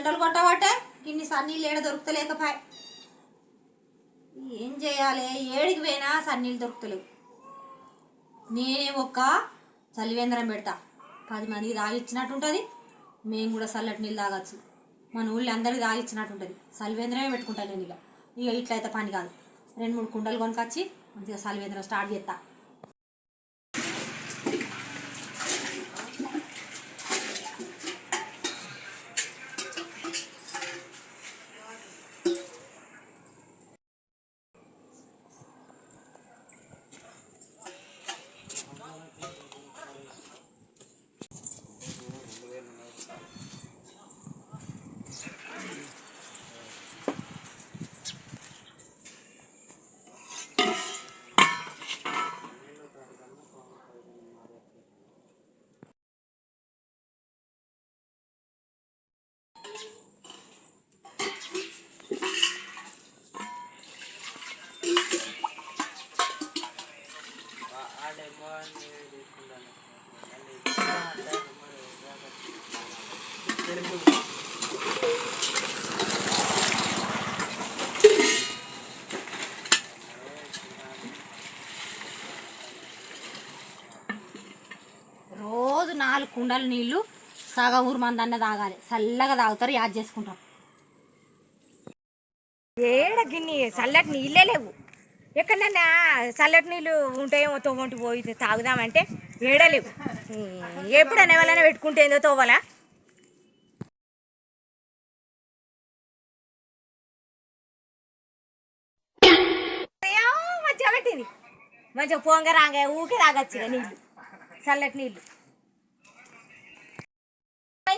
జంటలు కొట్టబట్టే ఇన్ని సన్నీళ్ళు ఏడ దొరుకుతలేకపాయ్. ఏం చేయాలి? ఏడికి పోయినా సన్నీళ్ళు దొరుకుతలేవు. నేనే ఒక్క చలివేంద్రం పెడతా. పది మందికి తాగిచ్చినట్టు ఉంటుంది మేము కూడా చల్లటి నీళ్ళు తాగొచ్చు. మన ఊళ్ళో అందరికి తాగిచ్చినట్టు ఉంటుంది చలివేంద్రమే పెట్టుకుంటాను నేను ఇక. ఇక ఇట్లయితే పని కాదు. రెండు మూడు కుండలు కొనుకొచ్చి మంచిగా చలివేంద్రం స్టార్ట్ చేస్తా రోజు నాలుగు కుండల నీళ్ళు సగ ఊరు మంది అన్న తాగాలి. చల్లగా తాగుతారు యాద్ చేసుకుంటాం. ఏడ గిన్ని చల్లటి నీళ్ళే లేవు. ఎక్కడన్నా చల్లటి నీళ్ళు ఉంటాయేమో తోవంటి పోయి తాగుదామంటే ఏడలేవు ఎప్పుడన్నా ఎవరైనా పెట్టుకుంటే ఏందో తోవాలా? మంచిగా పెట్టింది. మంచిగా పొంగ రాగా ఊకే తాగొచ్చు నీళ్ళు. చల్లటి నీళ్ళు.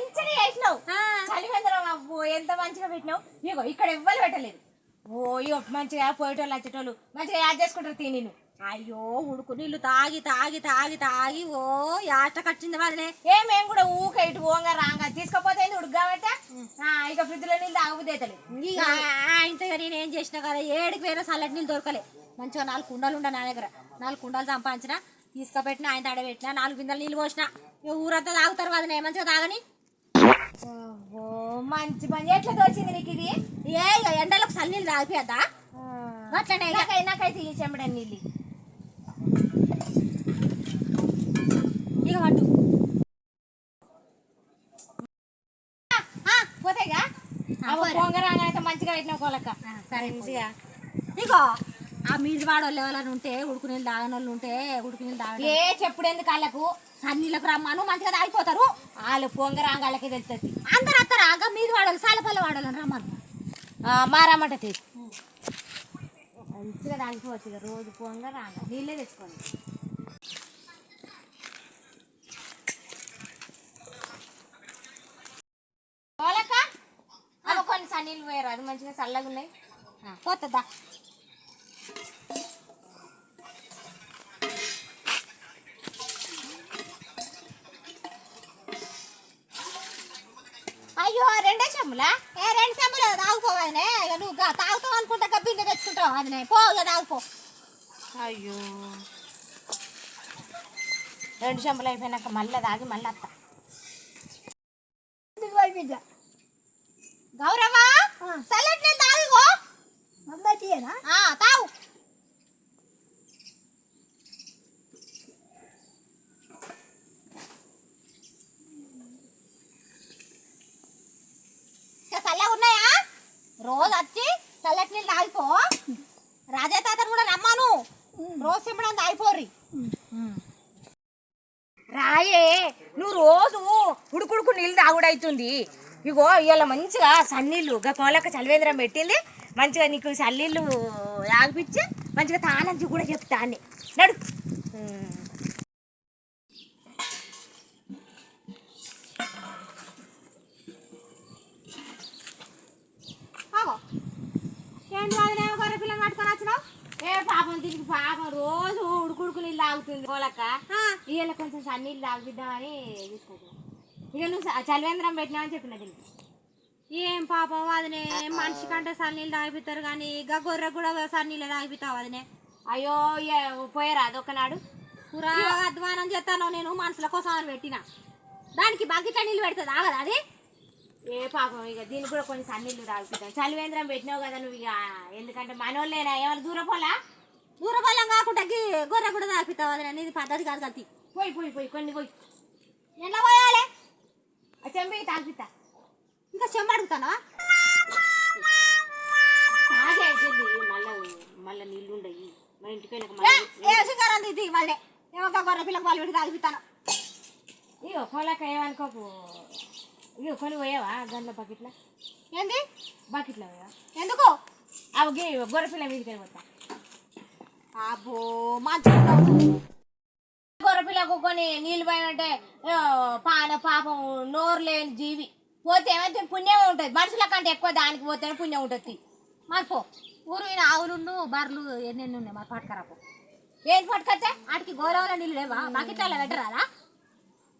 మంచిగా చేసినావు చలివేంద్రం అబ్బో ఎంత మంచిగా పెట్టినావు. ఇగో ఇక్కడ ఎవ్వరు పెట్టలేదు. ఓ ఇగో మంచిగా పోయేటోళ్ళు వచ్చేటోళ్ళు మంచిగా యాడ్ చేసుకుంటారు తిని నేను అయ్యో ఉడుకు నీళ్ళు తాగి తాగి తాగి తాగి ఓ యాట కట్టింది వాళ్ళనే. ఏ మేము కూడా ఊకే ఇటు ఓంగా రాంగా. తీసుకపోతే ఉడకబట్ట ఇక ఫ్రిడ్జ్లో నీళ్ళు తాగబుద్ది అవుతలేదు ఇక ఆయనతో ఇక నేను ఏం చేసినా కదా ఏడికి పోయినా చల్లటి నీళ్ళు దొరకలే. మంచిగా నాలుగు కుండలు ఉండే నా దగ్గర. నాలుగు కుండలు సంపాదించిన తీసుకుపెట్టిన ఆయన తడబెట్టిన నాలుగు బిందెలు నీళ్ళు పోసిన. ఇక ఊరంతా తాగుతారు వాళ్ళని మంచిగా తాగని. మంచి పని. ఎట్లా తోచింది నీకు ఇది? ఏ ఎండలకు చల్ల నీళ్ళు తాగిపోద్దా అట్లనే నాకైతే ఈ చెమ్మడని నీళ్ళు. ఇక పట్టు. పోతాయిగా? పొంగ రాగా అయితే మంచిగా పెట్టిన కోలక్క. సరే మంచిగా. ఇగో. ఆ మీది వాడోళ్ళు ఎవరైనా ఉంటే ఉడుకు నీళ్ళు తాగని వాళ్ళు ఉంటే ఉడుకు నీళ్ళు ఏ చెప్పుడు ఎందుకు వాళ్ళకు? సన్నీళ్ళకు రమ్మను మంచిగా తాగిపోతారు. వాళ్ళు పొంగ రాగాళ్ళకి తెలుస్తుంది అందరు అత్తరు ఆగా మీది వాడోళ్ళు సాలపల్లి వాడోళ్ళని రమ్మను. మారామట తీసి మంచిగా తాగిపోవచ్చు ఇక రోజు పొంగ రాగా. నీళ్ళే తెచ్చుకోండి. కొన్ని సన్నీళ్ళు పోయారు అది మంచిగా చల్లగా ఉన్నాయి పోతుందా? అయ్యో రెండే చెమ్ములా ఏ రెండు సెంబులు తాగుకోవాలనే? ఇక నువ్వు తాగుతావు అనుకుంటా బిందె తెచ్చుకుంటావు అదినే పో ఇక తాగుపో అయ్యో. రెండు చెంబులు అయిపోయినాక మళ్ళీ తాగి మళ్ళీ అత్త. గౌరవ చల్లటి నీళ్ళు తాగిగో ఆ, తాగు ఇక చల్లగా ఉన్నాయా రోజు వచ్చి చల్లటి నీళ్ళు తాగిపో. రాజా తాతను కూడా నమ్మాను. రోజు సింపడం తాగిపోర్రి. రాయే నువ్వు రోజు ఉడుకుడుకు నీళ్ళు తాగుడైతుంది. ఇగో ఇవాళ మంచిగా సన్నీళ్ళు గ కోలక చలివేంద్రం పెట్టింది. మంచిగా నీకు సన్నీళ్ళు తాగిపించి మంచిగా తానంచి కూడా చెప్తా అని నడు ఆగో ఏంటి వాదినేమో గొర్రె పిల్లని పట్టుకొని వచ్చినావు ఏ పాపం దీనికి పాపం రోజు ఉడుకుడుకు నీళ్ళు తాగుతుంది. కోలక ఇవాళ కొంచెం సన్నీళ్ళు తాగిద్దామని తీసుకుంటున్నాం. ఇక నువ్వు చలివేంద్రం పెట్టినావని చెప్పిన దీనికి. ఏం పాపం అదినే మనిషి కంటే సన్నీళ్ళు తాగిపిస్తారు కానీ ఇక గొర్రె కూడా సన్నీళ్ళు తాగిపిస్తావు అదినే అయ్యో పోయారా అదొకనాడు పురా అధ్వానం చేస్తాను నేను మనుషుల కోసం అని పెట్టిన. దానికి బకెట్ నీళ్ళు పెడుతుంది ఆగదు అది? ఏ పాపం ఇక దీనికి కూడా కొన్ని సన్నీళ్ళు తాగుతాం చలివేంద్రం పెట్టినావు కదా నువ్వు ఇక ఎందుకంటే మనోళ్ళేనా? ఏమైనా దూరం దూరబల్లం కాకుండా గొర్రె కూడా తాపిస్తావు ఇది పద్ధతి కాదు కత్తి పోయి పోయి పోయి కొన్ని పోయి. ఎట్లా పోయాలి? ఆ చెంబి తాగిపిస్తా ఇంకా చెంబ అడుగుతానా తాగే అయిపోయింది మళ్ళా మళ్ళా నీళ్ళు ఉండయి మా ఇంటికి వెళ్ళక ఇది మళ్ళీ ఏమో గొర్రె పిల్లకి పాలు పెట్టి తాగిపిస్తాను ఇగో కోలాక ఏమనుకోకు ఇగో కొని పోయావా గంధ బకెట్ల? ఏంది? బకెట్లో పోయావా? ఎందుకు? అవి గొర్రె పిల్ల మీదకి వెళ్ళిపోతా అబ్బో మంచిగా గొర్రె పిల్లకు కొన్ని నీళ్ళు పోయినంటే పాన పాపం నోరు లేని జీవి. పోతే ఏమైతే పుణ్యం ఉంటుంది. మనుషుల కంటే ఎక్కువ దానికి పోతేనే పుణ్యం ఉంటుంది. మరిపో ఊరు ఈయన ఆవులుండు బర్రెలు ఎన్నెన్ని ఉన్నాయి? మరి పట్టుకరాపో. ఏం పట్టుకొస్తే? వాటికి గోదావరి నీళ్ళు లేవా? బకెట్లలో పెట్టరాదా?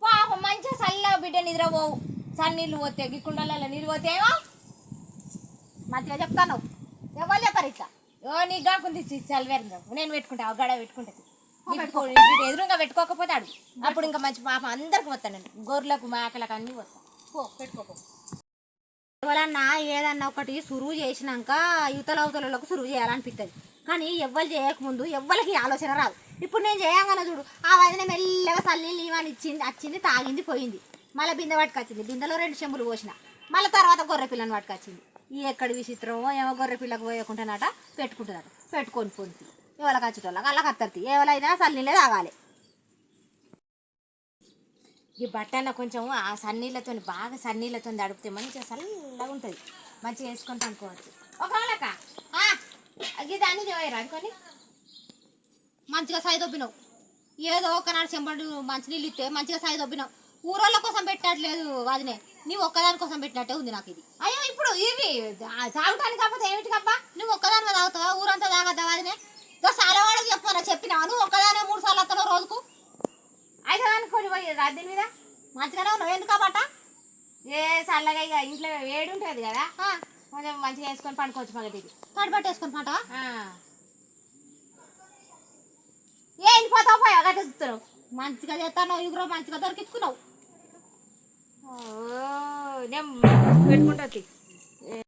పాపం మంచిగా చల్లగా బిడ్డ నిద్ర పోవు సన్నీళ్ళు పోతే గిక్కుండలలో నీళ్ళు పోతే ఏమో? మంచిగా చెప్తాను ఎవరు చెప్పారు ఇట్లా? ఓ నీ కాకుంది చల్వేరు నేను పెట్టుకుంటా ఆ గడ పెట్టుకుంటుంది. పెట్టుకో. ఎదురుగా పెట్టుకోకపోతే అడుగు అప్పుడు ఇంకా మంచి పాపం అందరికి పోతాను నేను. గొర్రెలకు మేకలకు అన్నీ పోతాను పో పెట్టుకోపో ఎవరన్నా ఏదన్నా ఒకటి సురువు చేసినాక యువతల అవతలకు సురువు చేయాలనిపిస్తుంది కానీ ఎవ్వరు చేయకముందు ఎవ్వరికి ఆలోచన రాదు. ఇప్పుడు నేను చేయగానే చూడు ఆ వదిన మెల్లగా సల్లి లీవాని ఇచ్చింది వచ్చింది తాగింది పోయింది. మళ్ళీ బిందె పట్టుకొచ్చింది. బిందెలో రెండు చెంబులు పోసిన. మళ్ళీ తర్వాత గొర్రె పిల్లని పట్టుకొచ్చింది. ఈ ఎక్కడి విచిత్రమో ఏమో గొర్రె పిల్లకు పోయకుండానట పెట్టుకుంటుందట పెట్టుకొని పొంది ఎవరికి వచ్చేటోళ్ళకి అలా కత్తర్తి ఎవరైనా సన్నీళ్ళే తాగాలి. ఈ బట్టన్న కొంచెం ఆ సన్నీళ్ళతో బాగా సన్నీళ్ళతో తడిపితే మంచిగా చల్లగా ఉంటుంది. మంచిగా వేసుకొని అనుకోవచ్చు ఒక వాళ్ళక ఇది అన్ని పోయారు అనుకోని మంచిగా సాయి దొబ్బినావు. ఏదో ఒకనాడు చెంబడు మంచినీళ్ళు ఇస్తే మంచిగా సాయి దొబ్బినావు. ఊరోళ్ళ కోసం పెట్టట్లేదు వదినే. నీవు ఒక్కదాని కోసం పెట్టినట్టే ఉంది నాకు ఇది. అయ్యో ఇప్పుడు ఇవి తాగటానికి కాకపోతే ఏమిటి కబ్బా నువ్వు ఒక్కదాని మీద తాగుతావా? ఊరంతా తాగద్దా వదినే ఇదో సాలవాడకి చెప్పాను చెప్పినావా? నువ్వు ఒక్కదానే మూడు సార్లు వస్తావు రోజుకు? అయితే అనుకోని పోయి రద్దీ మీద. మంచిగానే ఉన్నావు. ఎందుకు కాబట్ట ఏ చల్లగా ఇక ఇంట్లో వేడి ఉంటుంది కదా కొంచెం మంచిగా వేసుకొని పండుకోవచ్చు మగటికి తడి పట్టేసుకొని పంట ఏంటి పోతావు? పోయా గట్ట చూస్తున్నావు. మంచిగా చేస్తాను ఇగురు మంచిగా దొరికించుకున్నావు. ఓ నేను పెట్టుకుంటుంది